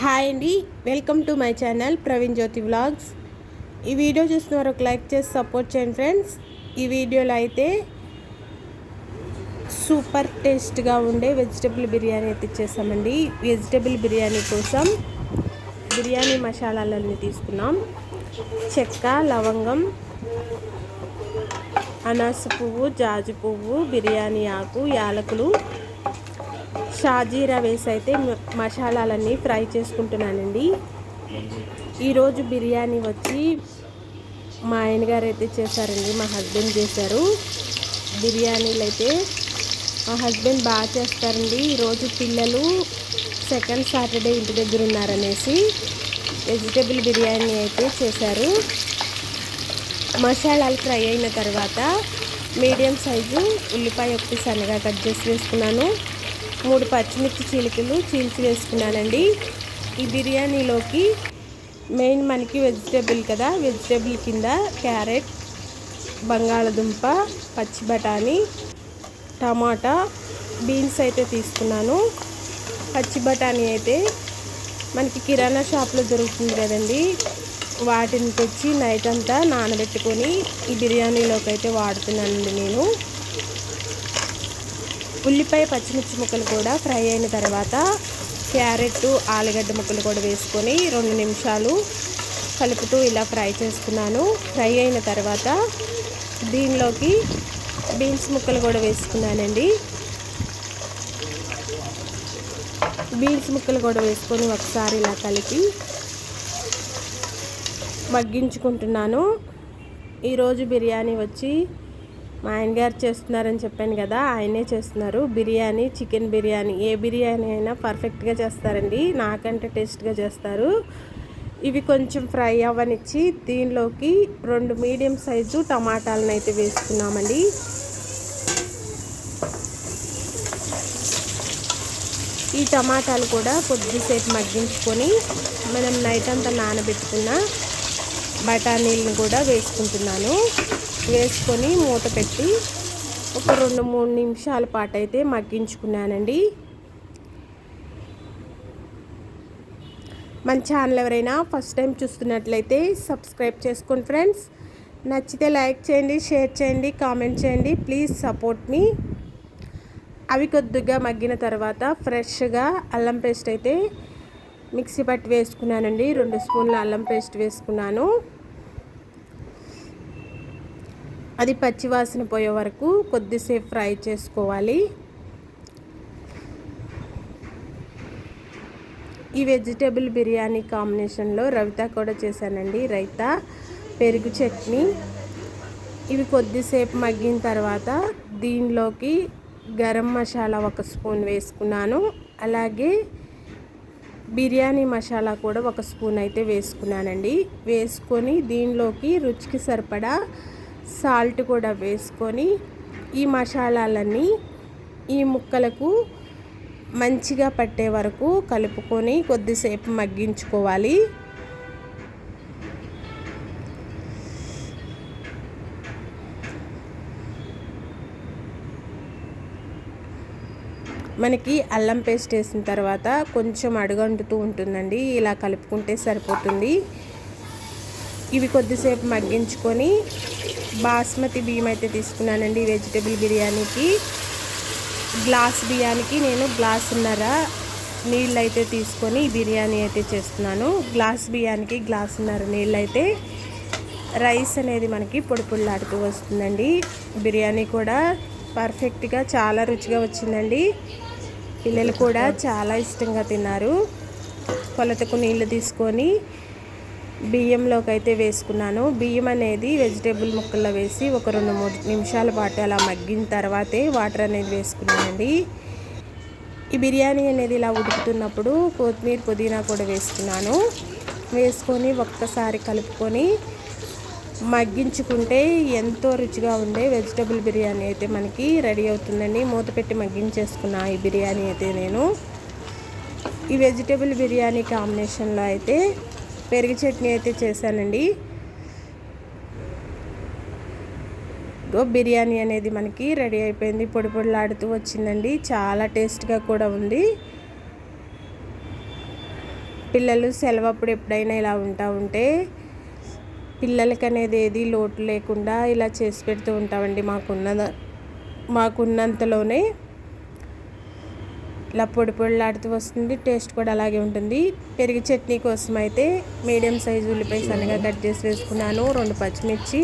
Hi అండి welcome to my channel Praveen Jyothi vlogs. ఈ video చూసిన వారు ఒక లైక్ చేసి సపోర్ట్ చేయండి ఫ్రెండ్స్. ఈ వీడియోలో అయితే సూపర్ టేస్ట్గా ఉండే వెజిటబుల్ బిర్యానీ అయితే ఇచ్చేసామండి. వెజిటబుల్ బిర్యానీ కోసం బిర్యానీ మసాలాలన్నీ తీసుకున్నాం. చెక్క లవంగం అనాస పువ్వు జాజి పువ్వు బిర్యానీ ఆకు యాలకులు షాజీరా వేసి అయితే మసాలాలన్నీ ఫ్రై చేసుకుంటున్నానండి. ఈరోజు బిర్యానీ వచ్చి మా ఆయన గారు అయితే చేశారండి మా హస్బెండ్ చేశారు. బిర్యానీలు అయితే మా హస్బెండ్ బాగా చేస్తారండి. ఈరోజు పిల్లలు సెకండ్ సాటర్డే ఇంటి దగ్గర ఉన్నారనేసి వెజిటేబుల్ బిర్యానీ అయితే చేశారు. మసాలాలు ఫ్రై అయిన తర్వాత మీడియం సైజు ఉల్లిపాయ ఒకటి సన్నగా కట్ చేసి వేసుకున్నాను. మూడు పచ్చిమిర్చి చీలికలు చీల్చి వేసుకున్నానండి. ఈ బిర్యానీలోకి మెయిన్ మనకి వెజిటేబుల్ కదా వెజిటేబుల్ కింద క్యారెట్ బంగాళదుంప పచ్చి బఠానీ టమాటా బీన్స్ అయితే తీసుకున్నాను. పచ్చి బఠానీ అయితే మనకి కిరాణా షాప్లో దొరుకుతుంది కదండి. వాటిని తెచ్చి నైట్ అంతా నానబెట్టుకొని ఈ బిర్యానీలోకి అయితే వాడుతున్నానండి నేను. ఉల్లిపాయ పచ్చిమిర్చి ముక్కలు కూడా ఫ్రై అయిన తర్వాత క్యారెట్ ఆలుగడ్డ ముక్కలు కూడా వేసుకొని రెండు నిమిషాలు కలుపుతూ ఇలా ఫ్రై చేసుకున్నాను. ఫ్రై అయిన తర్వాత దీనిలోకి బీన్స్ ముక్కలు కూడా వేసుకున్నానండి. బీన్స్ ముక్కలు కూడా వేసుకొని ఒకసారి ఇలా కలిపి మగ్గించుకుంటున్నాను. ఈరోజు బిర్యానీ వచ్చి మా ఆయన గారు చేస్తున్నారని చెప్పాను కదా ఆయనే చేస్తున్నారు. బిర్యానీ చికెన్ బిర్యానీ ఏ బిర్యానీ అయినా పర్ఫెక్ట్గా చేస్తారండి. నాకంటే టేస్ట్గా చేస్తారు. ఇవి కొంచెం ఫ్రై అవ్వనిచ్చి దీనిలోకి రెండు మీడియం సైజు టమాటాలను అయితే వేసుకున్నామండి. ఈ టమాటాలు కూడా కొద్దిసేపు మగ్గించుకొని మనం నైట్ అంతా నానబెట్టుకున్న బఠానీలను కూడా వేసుకుంటున్నాను. వేసుకొని మూత పెట్టి ఒక రెండు మూడు నిమిషాల పాటు అయితే మగ్గించుకున్నానండి. మన ఛానల్ ఎవరైనా ఫస్ట్ టైం చూస్తున్నట్లయితే సబ్స్క్రైబ్ చేసుకోండి ఫ్రెండ్స్. నచ్చితే లైక్ చేయండి షేర్ చేయండి కామెంట్ చేయండి. Please support me. అవి కొద్దిగా మగ్గిన తర్వాత ఫ్రెష్గా అల్లం పేస్ట్ అయితే మిక్సీ పట్టి వేసుకున్నానండి. రెండు స్పూన్ల అల్లం పేస్ట్ వేసుకున్నాను. అది పచ్చివాసన పోయే వరకు కొద్దిసేపు ఫ్రై చేసుకోవాలి. ఈ వెజిటేబుల్ బిర్యానీ కాంబినేషన్లో రవిత కూడా చేశానండి. రైతా పెరుగు చట్నీ. ఇవి కొద్దిసేపు మగ్గిన తర్వాత దీనిలోకి గరం మసాలా ఒక స్పూన్ వేసుకున్నాను. అలాగే బిర్యానీ మసాలా కూడా ఒక స్పూన్ అయితే వేసుకున్నానండి. వేసుకొని దీనిలోకి రుచికి సరిపడా సాల్ట్ కూడా వేసుకొని ఈ మసాలాలన్నీ ఈ ముక్కలకు మంచిగా పట్టే వరకు కలుపుకొని కొద్దిసేపు మగ్గించుకోవాలి. మనకి అల్లం పేస్ట్ వేసిన తర్వాత కొంచెం అడుగంటుతూ ఉంటుందండి ఇలా కలుపుకుంటే సరిపోతుంది. ఇవి కొద్దిసేపు మగ్గించుకొని బాస్మతి బియ్యం అయితే తీసుకున్నానండి వెజిటేబుల్ బిర్యానీకి. గ్లాస్ బియ్యానికి నేను గ్లాసున్నర నీళ్ళు అయితే తీసుకొని బిర్యానీ అయితే చేస్తున్నాను. గ్లాస్ బియ్యానికి గ్లాసున్నర నీళ్ళు అయితే రైస్ అనేది మనకి పొడి పొడిలాడుతూ వస్తుందండి. బిర్యానీ కూడా పర్ఫెక్ట్గా చాలా రుచిగా వచ్చిందండి. పిల్లలు కూడా చాలా ఇష్టంగా తిన్నారు. కొలతకు నీళ్ళు తీసుకొని బియ్యంలోకి అయితే వేసుకున్నాను. బియ్యం అనేది వెజిటేబుల్ ముక్కల్లో వేసి ఒక రెండు మూడు నిమిషాల పాటు అలా మగ్గిన తర్వాతే వాటర్ అనేది వేసుకున్నానండి. ఈ బిర్యానీ అనేది ఇలా ఉడుకుతున్నప్పుడు కొత్తిమీర పుదీనా కూడా వేసుకున్నాను. వేసుకొని ఒక్కసారి కలుపుకొని మగ్గించుకుంటే ఎంతో రుచిగా ఉండే వెజిటబుల్ బిర్యానీ అయితే మనకి రెడీ అవుతుందండి. మూత పెట్టి మగ్గించేసుకున్నా ఈ బిర్యానీ అయితే నేను. ఈ వెజిటేబుల్ బిర్యానీ కాంబినేషన్లో అయితే పెరుగు చట్నీ అయితే చేశానండి. గో బిర్యానీ అనేది మనకి రెడీ అయిపోయింది. పొడి పొడిలాడుతూ వచ్చిందండి. చాలా టేస్ట్గా కూడా ఉంది. పిల్లలు సెలవు అప్పుడు ఎప్పుడైనా ఇలా ఉంటా ఉంటే పిల్లలకి అనేది ఏది లోటు లేకుండా ఇలా చేసి పెడుతూ ఉంటామండి మాకున్న మాకున్నంతలోనే. ఇలా పొడి పొడిలాడుతూ వస్తుంది. టేస్ట్ కూడా అలాగే ఉంటుంది. పెరుగు చట్నీ కోసం అయితే మీడియం సైజు ఉల్లిపాయ సన్నగా కట్ చేసి వేసుకున్నాను. రెండు పచ్చిమిర్చి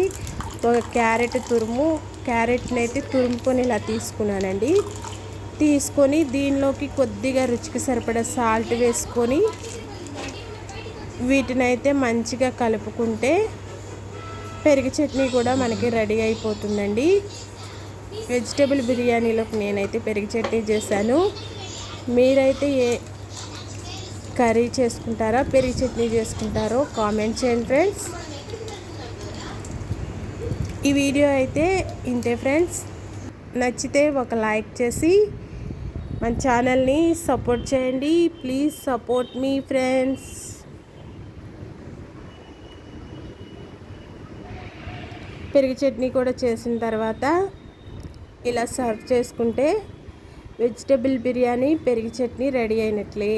ఒక క్యారెట్ తురుము. క్యారెట్ని అయితే తురుముకొని ఇలా తీసుకున్నానండి. తీసుకొని దీనిలోకి కొద్దిగా రుచికి సరిపడా సాల్ట్ వేసుకొని వీటిని అయితే మంచిగా కలుపుకుంటే పెరుగు చట్నీ కూడా మనకి రెడీ అయిపోతుందండి. వెజిటేబుల్ బిర్యానీలోకి నేనైతే పెరుగు చట్నీ చేశాను. మీరైతే ఏ కర్రీ చేసుకుంటారా? పెరుగు చట్నీ చేసుకుంటారో కామెంట్ చేయండి ఫ్రెండ్స్. ఈ వీడియో అయితే ఇంతే ఫ్రెండ్స్. నచ్చితే ఒక లైక్ చేసి మన ఛానల్ని సపోర్ట్ చేయండి. Please support me friends. పెరుగు చట్నీ కూడా చేసిన తర్వాత ఇలా సర్వ్ చేసుకుంటే వెజిటేబుల్ బిర్యానీ పెరుగు చట్నీ రెడీ అయినట్లే.